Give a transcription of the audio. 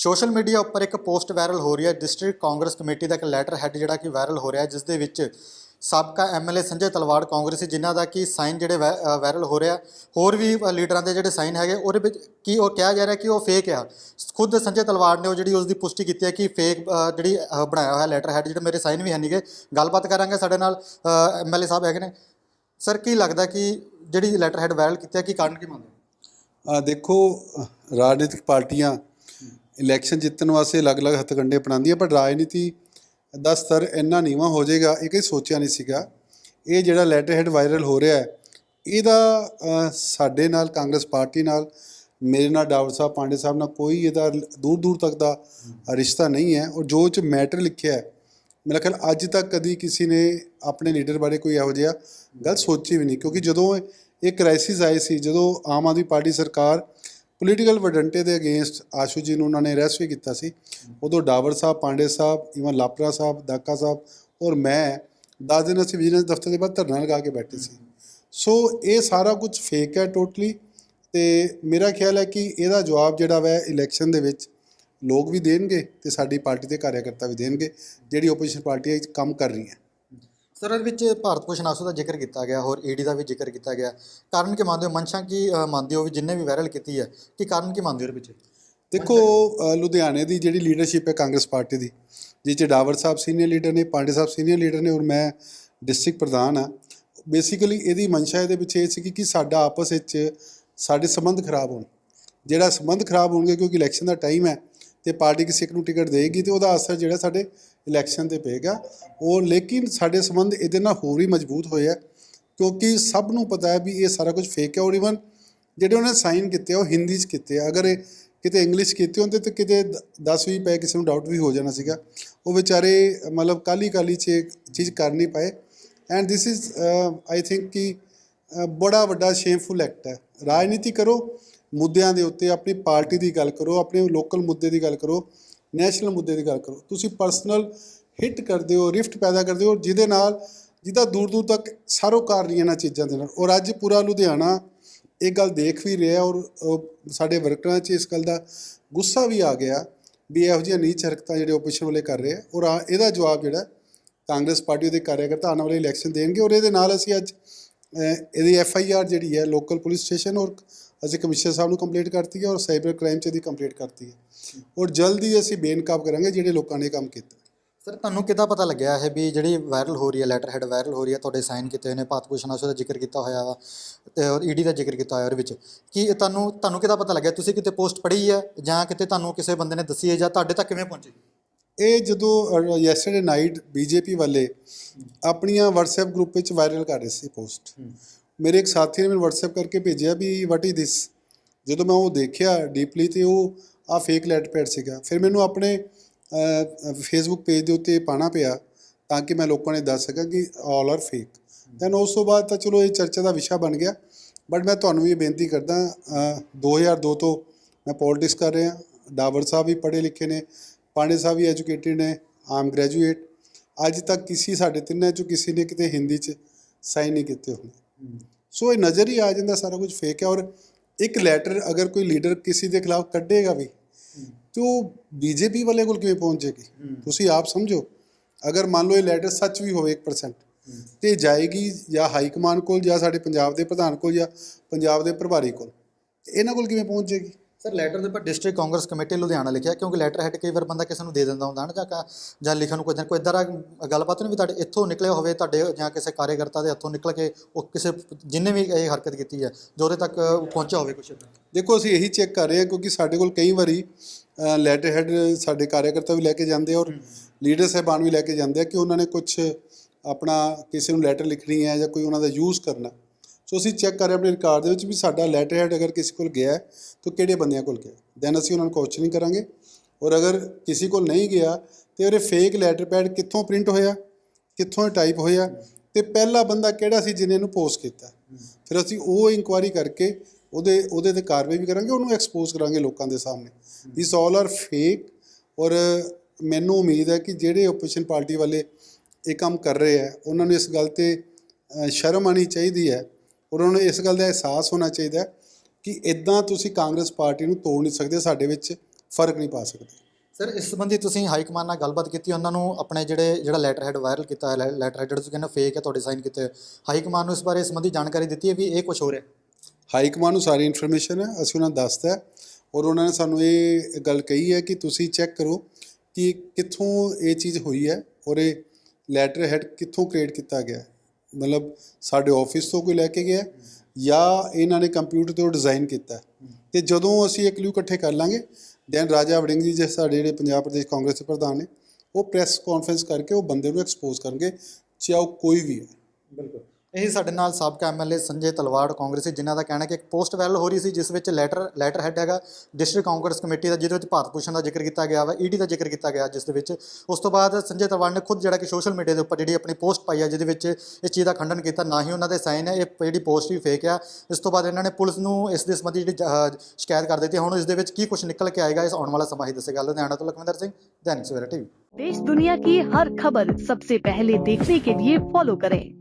Social media ਉੱਪਰ ਇੱਕ post viral ਹੋ ਰਹੀ ਹੈ, ਡਿਸਟ੍ਰਿਕਟ ਕਾਂਗਰਸ ਕਮੇਟੀ ਦਾ ਇੱਕ ਲੈਟਰ ਹੈੱਡ ਜਿਹੜਾ ਕਿ ਵਾਇਰਲ ਹੋ ਰਿਹਾ ਜਿਸ ਦੇ ਵਿੱਚ ਸਾਬਕਾ ਐਮਐਲਏ ਸੰਜੇ ਤਲਵਾੜ ਕਾਂਗਰਸੀ, ਜਿਨ੍ਹਾਂ ਦਾ ਕਿ ਸਾਈਨ ਜਿਹੜੇ ਵਾਇ- ਵਾਇਰਲ ਹੋ ਰਿਹਾ ਹੋਰ ਵੀ ਲੀਡਰਾਂ ਦੇ ਜਿਹੜੇ ਸਾਈਨ ਹੈਗੇ, ਉਹਦੇ ਵਿੱਚ ਕੀ ਉਹ ਕਿਹਾ ਜਾ ਰਿਹਾ ਕਿ ਉਹ ਫੇਕ ਆ। ਖੁਦ ਸੰਜੇ ਤਲਵਾੜ ਨੇ ਉਹ ਜਿਹੜੀ ਉਸ ਦੀ ਪੁਸ਼ਟੀ ਕੀਤੀ ਹੈ ਕਿ ਫੇਕ ਜਿਹੜੀ ਬਣਾਇਆ ਹੋਇਆ ਲੈਟਰ ਹੈਡ ਜਿਹੜੇ ਮੇਰੇ ਸਾਈਨ ਵੀ ਹੈ ਨਹੀਂਗੇ ਗੱਲਬਾਤ ਕਰਾਂਗੇ ਸਾਡੇ ਨਾਲ ਐਮਐਲਏ ਸਾਹਿਬ ਹੈਗੇ ਨੇ। ਸਰ, ਕੀ ਲੱਗਦਾ ਕਿ ਜਿਹੜੀ ਲੈਟਰ ਹੈਡ ਵਾਇਰਲ ਕੀਤੀ ਹੈ, ਕੀ ਕਾਰਨ ਕੀ ਮੰਨਦੇ ਦੇਖੋ ਰਾਜਨੀਤਿਕ ਪਾਰਟੀਆਂ ਇਲੈਕਸ਼ਨ ਜਿੱਤਣ ਵਾਸਤੇ ਅਲੱਗ-ਅਲੱਗ ਹੱਥਕੰਡੇ ਹੈ ਪਰ ਰਾਜਨੀਤੀ ਦਾ ਸਤਰ ਇੰਨਾ ਨੀਵਾਂ ਹੋ ਜਾਏਗਾ, ਇਹ ਕਈ ਸੋਚਿਆ ਨਹੀਂ ਸੀਗਾ। ਇਹ ਜਿਹੜਾ ਲੈਟਰ ਹੈਡ ਵਾਇਰਲ ਹੋ ਰਿਹਾ ਹੈ, ਇਹਦਾ ਸਾਡੇ ਨਾਲ, ਕਾਂਗਰਸ ਪਾਰਟੀ ਨਾਲ, ਮੇਰੇ ਨਾਲ ਡਾਵਰ ਸਾਹਿਬ ਪਾਂਡੇ ਸਾਹਿਬ ਨਾਲ ਕੋਈ ਇਹਦਾ ਦੂਰ ਦੂਰ ਤੱਕ ਦਾ ਰਿਸ਼ਤਾ ਨਹੀਂ ਹੈ। ਔਰ ਜੋ ਚ ਮੈਟਰ ਲਿਖਿਆ ਹੈ, ਮੇਰਾ ਖਿਆਲ ਅੱਜ ਤੱਕ ਕਦੀ ਕਿਸੇ ਨੇ ਆਪਣੇ ਲੀਡਰ ਬਾਰੇ ਕੋਈ ਇਹੋ ਜਿਹਾ ਗੱਲ ਸੋਚੀ ਵੀ ਨਹੀਂ, ਕਿਉਂਕਿ ਜਦੋਂ ਇਹ ਕ੍ਰਾਈਸਿਸ ਆਈ ਸੀ, ਜਦੋਂ ਆਮ ਆਦਮੀ ਪਾਰਟੀ ਸਰਕਾਰ ਪੋਲੀਟੀਕਲ ਵਡੰਟੇ ਦੇ ਅਗੇਂਸਟ ਆਸ਼ੂ ਜੀ ਨੂੰ ਉਹਨਾਂ ਨੇ ਅਰੈਸਟ ਵੀ ਕੀਤਾ ਸੀ। ਉਦੋਂ ਡਾਵਰ ਸਾਹਿਬ, ਪਾਂਡੇ ਸਾਹਿਬ ਇਵਨ ਲਾਪਰਾ ਸਾਹਿਬ, ਦਾਕਾ ਸਾਹਿਬ ਔਰ ਮੈਂ ਦਸ ਦਿਨ ਅਸੀਂ ਵਿਜੀਲੈਂਸ ਦਫ਼ਤਰ ਦੇ ਬਾਹਰ ਧਰਨਾ ਲਗਾ ਕੇ ਬੈਠੇ ਸੀ। ਸੋ ਇਹ ਸਾਰਾ ਕੁਝ ਫੇਕ ਹੈ ਟੋਟਲੀ ਤੇ ਮੇਰਾ ਖਿਆਲ ਹੈ ਕਿ ਇਹਦਾ ਜਵਾਬ ਜਿਹੜਾ ਵੈ ਇਲੈਕਸ਼ਨ ਦੇ ਵਿੱਚ ਲੋਕ ਵੀ ਦੇਣਗੇ ਤੇ ਸਾਡੀ ਪਾਰਟੀ ਦੇ ਕਾਰਜਕਰਤਾ ਵੀ ਦੇਣਗੇ। ਜਿਹੜੀ ਆਪੋਜੀਸ਼ਨ ਪਾਰਟੀ ਕੰਮ ਕਰ ਰਹੀ ਹੈ। ਸਰ ਇਹਦੇ ਵਿੱਚ ਭਾਰਤ ਭੂਸ਼ਣ ਆਸੂ ਦਾ ਜ਼ਿਕਰ ਕੀਤਾ ਗਿਆ, ਹੋਰ ਈਡੀ ਦਾ ਵੀ ਜ਼ਿਕਰ ਕੀਤਾ ਗਿਆ। ਕਾਰਨ ਕੀ ਮੰਨਦੇ ਹੋ? ਮਨਸ਼ਾ ਕੀ ਮੰਨਦੇ ਹੋ ਵੀ ਜਿੰਨੇ ਵੀ ਵਾਇਰਲ ਕੀਤੀ ਹੈ, ਕਿ ਕਾਰਨ ਕੀ ਮੰਨਦੇ ਹੋ ਇਹਦੇ ਵਿੱਚ ਦੇਖੋ ਲੁਧਿਆਣੇ ਦੀ ਜਿਹੜੀ ਲੀਡਰਸ਼ਿਪ ਹੈ ਕਾਂਗਰਸ ਪਾਰਟੀ ਦੀ, ਜਿਸ 'ਚ ਡਾਵਰ ਸਾਹਿਬ ਸੀਨੀਅਰ ਲੀਡਰ ਨੇ, ਪਾਂਡੇ ਸਾਹਿਬ ਸੀਨੀਅਰ ਲੀਡਰ ਨੇ ਔਰ ਮੈਂ ਡਿਸਟ੍ਰਿਕਟ ਪ੍ਰਧਾਨ ਆ ਬੇਸਿਕਲੀ ਇਹਦੀ ਮਨਸ਼ਾ ਇਹਦੇ ਪਿੱਛੇ ਇਹ ਸੀ ਕਿ ਸਾਡਾ ਆਪਸ ਵਿੱਚ ਸਾਡੇ ਸੰਬੰਧ ਖਰਾਬ ਹੋਣ। ਜਿਹੜਾ ਸੰਬੰਧ ਖਰਾਬ ਹੋਣਗੇ ਕਿਉਂਕਿ ਇਲੈਕਸ਼ਨ ਦਾ ਟਾਈਮ ਹੈ ਤੇ ਪਾਰਟੀ ਕਿਸੇ ਇੱਕ ਨੂੰ ਟਿਕਟ ਦੇਗੀ ਤੇ ਉਹਦਾ ਅਸਰ ਜਿਹੜਾ ਸਾਡੇ ਇਲੈਕਸ਼ਨ ਤੇ ਪਏਗਾ। ਉਹ ਲੇਕਿਨ ਸਾਡੇ ਸੰਬੰਧ ਇਹਦੇ ਨਾਲ ਹੋਰ ਹੀ ਮਜ਼ਬੂਤ ਹੋਏ ਆ, ਕਿਉਂਕਿ ਸਭ ਨੂੰ ਪਤਾ ਹੈ ਵੀ ਇਹ ਸਾਰਾ ਕੁਝ ਫੇਕ ਹੈ ਔਰ ਇਵਨ ਜਿਹੜੇ ਉਹਨੇ ਸਾਈਨ ਕੀਤੇ ਉਹ ਹਿੰਦੀ 'ਚ ਕੀਤੇ ਆ। ਅਗਰ ਇਹ ਕਿਤੇ ਇੰਗਲਿਸ਼ ਕੀਤੇ ਹੁੰਦੇ ਤਾਂ ਕਿਤੇ 10 ਵੀ ਪਏ, ਕਿਸੇ ਨੂੰ ਡਾਊਟ ਵੀ ਹੋ ਜਾਣਾ ਸੀਗਾ। ਉਹ ਵਿਚਾਰੇ, ਮਤਲਬ ਕਾਲੀ ਕਾਲੀ 'ਚ ਇਹ ਚੀਜ਼ ਕਰ ਨਹੀਂ ਪਾਏ। And this is I think ਕਿ ਬੜਾ ਵੱਡਾ ਸ਼ੇਮਫੁਲ ਐਕਟ ਹੈ। ਰਾਜਨੀਤੀ ਕਰੋ ਮੁੱਦਿਆਂ ਦੇ ਉੱਤੇ ਆਪਣੀ ਪਾਰਟੀ ਦੀ ਗੱਲ ਕਰੋ, ਆਪਣੇ ਲੋਕਲ ਮੁੱਦੇ ਦੀ ਗੱਲ ਕਰੋ ਨੈਸ਼ਨਲ ਮੁੱਦੇ ਦੀ ਗੱਲ ਕਰੋ। ਤੁਸੀਂ ਪਰਸਨਲ ਹਿੱਟ ਕਰਦੇ ਹੋ ਰਿਫਟ ਪੈਦਾ ਕਰਦੇ ਹੋ, ਜਿਹਦੇ ਨਾਲ ਜਿਹਦਾ ਦੂਰ ਦੂਰ ਤੱਕ ਸਰੋਕਾਰ ਨਹੀਂ ਇਹਨਾਂ ਚੀਜ਼ਾਂ ਦੇ ਨਾਲ। ਔਰ ਅੱਜ ਪੂਰਾ ਲੁਧਿਆਣਾ ਇਹ ਗੱਲ ਦੇਖ ਵੀ ਰਿਹਾ ਔਰ ਸਾਡੇ ਵਰਕਰਾਂ 'ਚ ਇਸ ਗੱਲ ਦਾ ਗੁੱਸਾ ਵੀ ਆ ਗਿਆ ਵੀ ਇਹੋ ਜਿਹੀਆਂ ਨੀਚ ਹਰਕਤਾਂ ਜਿਹੜੇ ਆਪੋਜੀਸ਼ਨ ਵਾਲੇ ਕਰ ਰਹੇ ਆ। ਔਰ ਆ- ਇਹਦਾ ਜਵਾਬ ਜਿਹੜਾ ਕਾਂਗਰਸ ਪਾਰਟੀ ਦੇ ਕਾਰਜਕਰਤਾ ਆਉਣ ਵਾਲੇ ਇਲੈਕਸ਼ਨ ਦੇਣਗੇ। ਔਰ ਇਹਦੇ ਨਾਲ ਅਸੀਂ ਅੱਜ ਇਹਦੀ ਐਫ ਆਈ ਆਰ ਜਿਹੜੀ ਹੈ ਲੋਕਲ ਪੁਲਿਸ ਸਟੇਸ਼ਨ ਔਰ ਅਸੀਂ ਕਮਿਸ਼ਨਰ ਸਾਹਿਬ ਨੂੰ ਕੰਪਲੀਟ ਕਰਤੀ ਹੈ ਔਰ ਸਾਈਬਰ ਕ੍ਰਾਈਮ 'ਚ ਇਹਦੀ ਕੰਪਲੀਟ ਕਰਤੀ ਹੈ। ਔਰ ਜਲਦੀ ਅਸੀਂ ਬੇਨਕਾਬ ਕਰਾਂਗੇ ਜਿਹੜੇ ਲੋਕਾਂ ਨੇ ਇਹ ਕੰਮ ਕੀਤਾ। ਸਰ ਤੁਹਾਨੂੰ ਕਿੱਦਾਂ ਪਤਾ ਲੱਗਿਆ ਹੈ ਵੀ ਜਿਹੜੀ ਵਾਇਰਲ ਹੋ ਰਹੀ ਹੈ ਲੈਟਰ ਹੈਡ ਵਾਇਰਲ ਹੋ ਰਹੀ ਹੈ ਤੁਹਾਡੇ ਸਾਈਨ ਕੀਤੇ ਹੋਏ ਨੇ ਭਾਰਤ ਭੂਸ਼ਣ ਆਸੂ ਦਾ ਜ਼ਿਕਰ ਕੀਤਾ ਹੋਇਆ ਵਾ ਤੇ ਔਰ ਈਡੀ ਦਾ ਜ਼ਿਕਰ ਕੀਤਾ ਹੋਇਆ ਉਹਦੇ ਵਿੱਚ। ਕੀ ਇਹ ਤੁਹਾਨੂੰ ਤੁਹਾਨੂੰ ਕਿੱਦਾਂ ਪਤਾ ਲੱਗਿਆ? ਤੁਸੀਂ ਕਿਤੇ ਪੋਸਟ ਪੜ੍ਹੀ ਹੈ ਜਾਂ ਕਿਤੇ ਤੁਹਾਨੂੰ ਕਿਸੇ ਬੰਦੇ ਨੇ ਦੱਸੀ ਹੈ ਜਾਂ ਤੁਹਾਡੇ ਤੱਕ ਕਿਵੇਂ ਪਹੁੰਚੀ? ਇਹ ਜਦੋਂ ਯੈਸਟਰਡੇ ਨਾਈਟ ਬੀਜੇਪੀ ਵਾਲੇ ਆਪਣੀਆਂ WhatsApp ਗਰੁੱਪ ਵਿੱਚ ਵਾਇਰਲ ਕਰ ਰਹੇ ਸੀ ਪੋਸਟ ਮੇਰੇ ਇੱਕ ਸਾਥੀ ਨੇ ਮੈਨੂੰ WhatsApp ਕਰਕੇ ਭੇਜਿਆ ਵੀ ਵਾਟ ਇਜ਼ ਦਿਸ ਜਦੋਂ ਮੈਂ ਉਹ ਦੇਖਿਆ ਡੀਪਲੀ ਤੇ ਉਹ ਆ ਫੇਕ ਲੈਟ ਪੈਡ ਸੀਗਾ। ਫਿਰ ਮੈਨੂੰ ਆਪਣੇ ਫੇਸਬੁੱਕ ਪੇਜ ਦੇ ਉੱਤੇ ਪਾਣਾ ਪਿਆ ਤਾਂ ਕਿ ਮੈਂ ਲੋਕਾਂ ਨੇ ਦੱਸ ਸਕਾਂ ਕਿ ਆਲ ਆਰ ਫੇਕ ਦੈਨ ਉਸ ਤੋਂ ਬਾਅਦ ਤਾਂ ਚਲੋ ਇਹ ਚਰਚਾ ਦਾ ਵਿਸ਼ਾ ਬਣ ਗਿਆ। ਬਟ ਮੈਂ ਤੁਹਾਨੂੰ ਵੀ ਇਹ ਬੇਨਤੀ ਕਰਦਾ ਅ, 2002 ਤੋਂ ਮੈਂ ਪੋਲਿਟਿਕਸ ਕਰ ਰਿਹਾ। ਡਾਵਰ ਸਾਹਿਬ ਵੀ ਪੜ੍ਹੇ ਲਿਖੇ ਨੇ ਪਾਂਡੇ ਸਾਹਿਬ ਵੀ ਐਜੂਕੇਟਿਡ ਨੇ ਆਮ ਗ੍ਰੈਜੂਏਟ ਅੱਜ ਤੱਕ ਕਿਸੇ ਸਾਡੇ ਤਿੰਨਾਂ ਚੋਂ ਕਿਸੇ ਨੇ ਕਿਤੇ ਹਿੰਦੀ 'ਚ ਸਾਈਨ ਨਹੀਂ ਕੀਤੇ ਹੋਣੇ। ਸੋ ਇਹ ਨਜ਼ਰ ਹੀ ਆ ਜਾਂਦਾ ਸਾਰਾ ਕੁਝ ਫੇਕ ਹੈ ਔਰ ਇੱਕ ਲੈਟਰ ਅਗਰ ਕੋਈ ਲੀਡਰ ਕਿਸੇ ਦੇ ਖਿਲਾਫ ਕੱਢੇਗਾ ਵੀ, ਤੇ ਉਹ ਬੀਜੇਪੀ ਵਾਲੇ ਕੋਲ ਕਿਵੇਂ ਪਹੁੰਚੇਗੀ? ਤੁਸੀਂ ਆਪ ਸਮਝੋ। ਅਗਰ ਮੰਨ ਲਓ ਇਹ ਲੈਟਰ ਸੱਚ ਵੀ ਹੋਵੇ 1% ਤੇ ਜਾਏਗੀ ਜਾਂ ਹਾਈ ਕਮਾਂਡ ਕੋਲ ਜਾਂ ਸਾਡੇ ਪੰਜਾਬ ਦੇ ਪ੍ਰਧਾਨ ਕੋਲ ਜਾਂ ਪੰਜਾਬ ਦੇ ਪ੍ਰਭਾਰੀ ਕੋਲ ਇਹਨਾਂ ਕੋਲ ਕਿਵੇਂ ਪਹੁੰਚੇਗੀ? ਸਰ ਲੈਟਰ ਦੇ ਉੱਪਰ ਡਿਸਟ੍ਰਿਕਟ ਕਾਂਗਰਸ ਕਮੇਟੀ ਲੁਧਿਆਣਾ ਲਿਖਿਆ ਕਿਉਂਕਿ ਲੈਟਰ ਹੈਡ ਕਈ ਵਾਰ ਬੰਦਾ ਕਿਸੇ ਨੂੰ ਦੇ ਦਿੰਦਾ ਹੁੰਦਾ ਨਾ ਜਾਂ ਕਾ- ਜਾਂ ਲਿਖਣ ਨੂੰ ਕੋਈ ਦਿਨ ਕੋਈ ਇਦਾਂ ਦਾ ਗੱਲਬਾਤ ਨਹੀਂ ਵੀ ਤੁਹਾਡੇ ਇੱਥੋਂ ਨਿਕਲਿਆ ਹੋਵੇ ਤੁਹਾਡੇ ਜਾਂ ਕਿਸੇ ਕਾਰਜਕਰਤਾ ਦੇ ਹੱਥੋਂ ਨਿਕਲ ਕੇ ਉਹ ਕਿਸੇ ਜਿੰਨੇ ਵੀ ਇਹ ਹਰਕਤ ਕੀਤੀ ਹੈ ਜੋ ਉਹਦੇ ਤੱਕ ਪਹੁੰਚਿਆ ਹੋਵੇ ਕੁਛ ਏਦਾਂ ਦੇਖੋ ਅਸੀਂ ਇਹੀ ਚੈੱਕ ਕਰ ਰਹੇ ਹਾਂ ਕਿਉਂਕਿ ਸਾਡੇ ਕੋਲ ਕਈ ਵਾਰੀ ਲੈਟਰ ਹੈਡ ਸਾਡੇ ਕਾਰਜਕਰਤਾ ਵੀ ਲੈ ਕੇ ਜਾਂਦੇ ਆ ਔਰ ਲੀਡਰ ਸਾਹਿਬਾਨ ਵੀ ਲੈ ਕੇ ਜਾਂਦੇ ਆ ਕਿ ਉਹਨਾਂ ਨੇ ਕੁਝ ਆਪਣਾ ਕਿਸੇ ਨੂੰ ਲੈਟਰ ਲਿਖਣੀ ਹੈ ਜਾਂ ਕੋਈ ਉਹਨਾਂ ਦਾ ਯੂਜ਼ ਕਰਨਾ। ਸੋ ਅਸੀਂ ਚੈੱਕ ਕਰ ਰਹੇ ਆਪਣੇ ਰਿਕਾਰਡ ਦੇ ਵਿੱਚ ਵੀ ਸਾਡਾ ਲੈਟਰ ਹੈਡ ਅਗਰ ਕਿਸੇ ਕੋਲ ਗਿਆ ਤਾਂ ਕਿਹੜੇ ਬੰਦਿਆਂ ਕੋਲ ਗਿਆ ਦੈਨ ਅਸੀਂ ਉਹਨਾਂ ਨੂੰ ਕੁਐਸਚਨਿੰਗ ਕਰਾਂਗੇ। ਔਰ ਅਗਰ ਕਿਸੇ ਕੋਲ ਨਹੀਂ ਗਿਆ, ਤੇ ਉਹਦੇ ਫੇਕ ਲੈਟਰ ਪੈਡ ਕਿੱਥੋਂ ਪ੍ਰਿੰਟ ਹੋਇਆ? ਕਿੱਥੋਂ ਟਾਈਪ ਹੋਇਆ? ਤੇ ਪਹਿਲਾ ਬੰਦਾ ਕਿਹੜਾ ਸੀ ਜਿਹਨੇ ਇਹਨੂੰ ਪੋਸਟ ਕੀਤਾ? ਫਿਰ ਅਸੀਂ ਉਹ ਇਨਕੁਆਇਰੀ ਕਰਕੇ ਉਹਦੇ ਉਹਦੇ ਤੇ ਕਾਰਵਾਈ ਵੀ ਕਰਾਂਗੇ, ਉਹਨੂੰ ਐਕਸਪੋਜ਼ ਕਰਾਂਗੇ ਲੋਕਾਂ ਦੇ ਸਾਹਮਣੇ। ਦਿਸ ਆਲ ਆਰ ਫੇਕ ਔਰ ਮੈਨੂੰ ਉਮੀਦ ਹੈ ਕਿ ਜਿਹੜੇ ਆਪੋਜੀਸ਼ਨ ਪਾਰਟੀ ਵਾਲੇ ਇਹ ਕੰਮ ਕਰ ਰਹੇ ਆ ਉਹਨਾਂ ਨੂੰ ਇਸ ਗੱਲ ਤੇ ਸ਼ਰਮ ਆਣੀ ਚਾਹੀਦੀ ਹੈ ਔਰ ਉਹਨਾਂ ਨੂੰ ਇਸ ਗੱਲ ਦਾ ਅਹਿਸਾਸ ਹੋਣਾ ਚਾਹੀਦਾ ਕਿ ਇਦਾਂ ਤੁਸੀਂ ਕਾਂਗਰਸ ਪਾਰਟੀ ਨੂੰ ਤੋੜ ਨਹੀਂ ਸਕਦੇ ਸਾਡੇ ਵਿੱਚ ਫ਼ਰਕ ਨਹੀਂ ਪਾ ਸਕਦੇ ਸਰ ਇਸ ਸੰਬੰਧੀ ਤੁਸੀਂ ਹਾਈ ਕਮਾਨ ਨਾਲ ਗੱਲਬਾਤ ਕੀਤੀ ਉਹਨਾਂ ਨੂੰ ਆਪਣੇ ਜਿਹੜੇ ਜਿਹੜਾ ਲੈਟਰ ਹੈਡ ਵਾਇਰਲ ਕੀਤਾ ਹੈ ਲੈਟਰ ਹੈਡ ਤੁਸੀਂ ਕਹਿੰਦੇ ਫੇਕ ਹੈ ਤੁਹਾਡੇ ਸਾਈਨ ਕੀਤੇ। ਹਾਈ ਕਮਾਨ ਨੂੰ ਇਸ ਬਾਰੇ ਇਸ ਸੰਬੰਧੀ ਜਾਣਕਾਰੀ ਦਿੱਤੀ ਹੈ ਵੀ ਇਹ ਕੁਝ ਹੋ ਰਿਹਾ ਹਾਈ ਕਮਾਂਡ ਨੂੰ ਸਾਰੀ ਇਨਫੋਰਮੇਸ਼ਨ ਹੈ ਅਸੀਂ ਉਹਨਾਂ ਨੂੰ ਦੱਸਤਾ ਔਰ ਉਹਨਾਂ ਨੇ ਸਾਨੂੰ ਇਹ ਗੱਲ ਕਹੀ ਹੈ ਕਿ ਤੁਸੀਂ ਚੈੱਕ ਕਰੋ ਕਿ ਕਿੱਥੋਂ ਇਹ ਚੀਜ਼ ਹੋਈ ਹੈ ਔਰ ਇਹ ਲੈਟਰ ਹੈਡ ਕਿੱਥੋਂ ਕ੍ਰੀਏਟ ਕੀਤਾ ਗਿਆ ਹੈ। ਮਤਲਬ ਸਾਡੇ ਆਫਿਸ ਤੋਂ ਕੋਈ ਲੈ ਕੇ ਗਿਆ ਜਾਂ ਇਹਨਾਂ ਨੇ ਕੰਪਿਊਟਰ ਤੋਂ ਡਿਜ਼ਾਈਨ ਕੀਤਾ ਹੈ। ਤੇ ਜਦੋਂ ਅਸੀਂ ਇਹ ਕਲੂ ਇਕੱਠੇ ਕਰ ਲਾਂਗੇ ਦੈਨ ਰਾਜਾ ਵੜਿੰਗ ਜੀ, ਜਿਹੜੇ ਸਾਡੇ ਜਿਹੜੇ ਪੰਜਾਬ ਪ੍ਰਦੇਸ਼ ਕਾਂਗਰਸ ਦੇ ਪ੍ਰਧਾਨ ਨੇ, ਉਹ ਪ੍ਰੈਸ ਕਾਨਫਰੰਸ ਕਰਕੇ ਉਹ ਬੰਦੇ ਨੂੰ ਐਕਸਪੋਜ਼ ਕਰਨਗੇ, ਚਾਹੇ ਉਹ ਕੋਈ ਵੀ ਹੈ ਬਿਲਕੁਲ ਇਹ ਸਾਡੇ ਨਾਲ ਸਾਬਕਾ ਐਮਐਲਏ ਸੰਜੇ ਤਲਵਾੜ ਕਾਂਗਰਸੀ ਜਿਨ੍ਹਾਂ ਦਾ ਕਹਿਣਾ ਕਿ ਇੱਕ ਪੋਸਟ ਵਾਇਰਲ ਹੋ ਰਹੀ ਸੀ ਜਿਸ ਵਿੱਚ ਲੈਟਰ ਲੈਟਰ ਹੈਡ ਹੈਗਾ ਡਿਸਟ੍ਰਿਕਟ ਕਾਂਗਰਸ ਕਮੇਟੀ ਦਾ ਜਿਹਦੇ ਵਿੱਚ ਭਾਰਤ ਭੂਸ਼ਣ ਦਾ ਜ਼ਿਕਰ ਕੀਤਾ ਗਿਆ ਵਾ ਈਡੀ ਦਾ ਜ਼ਿਕਰ ਕੀਤਾ ਗਿਆ ਜਿਸ ਦੇ ਵਿੱਚ ਉਸ ਤੋਂ ਬਾਅਦ ਸੰਜੇ ਤਲਵਾੜ ਨੇ ਖੁਦ ਜਿਹੜਾ ਕਿ ਸੋਸ਼ਲ ਮੀਡੀਆ ਦੇ ਉੱਪਰ ਜਿਹੜੀ ਆਪਣੀ ਪੋਸਟ ਪਾਈ ਹੈ ਜਿਹਦੇ ਵਿੱਚ ਇਸ ਚੀਜ਼ ਦਾ ਖੰਡਨ ਕੀਤਾ ਨਾ ਹੀ ਉਹਨਾਂ ਦੇ ਸਾਈਨ ਹੈ ਇਹ ਜਿਹੜੀ ਪੋਸਟ ਵੀ ਫੇਕ ਆ ਇਸ ਤੋਂ ਬਾਅਦ ਇਹਨਾਂ ਨੇ ਪੁਲਿਸ ਨੂੰ ਇਸ ਦੇ ਸੰਬੰਧੀ ਜਿਹੜੀ ਅਹ, ਸ਼ਿਕਾਇਤ ਕਰ ਦਿੱਤੀ ਹੁਣ ਇਸ ਦੇ ਵਿੱਚ ਕੀ ਕੁਝ ਨਿਕਲ ਕੇ ਆਏਗਾ ਇਸ ਆਉਣ ਵਾਲਾ ਸਮਾਂ ਹੀ ਦੱਸੇਗਾ ਲੁਧਿਆਣਾ ਤੋਂ ਲਖਵਿੰਦਰ ਸਿੰਘ ਦੈਨਿਕ ਸਵੇਰਾ ਟੀਵੀ देश दुनिया की हर खबर सबसे पहले देखने के लिए फॉलो करें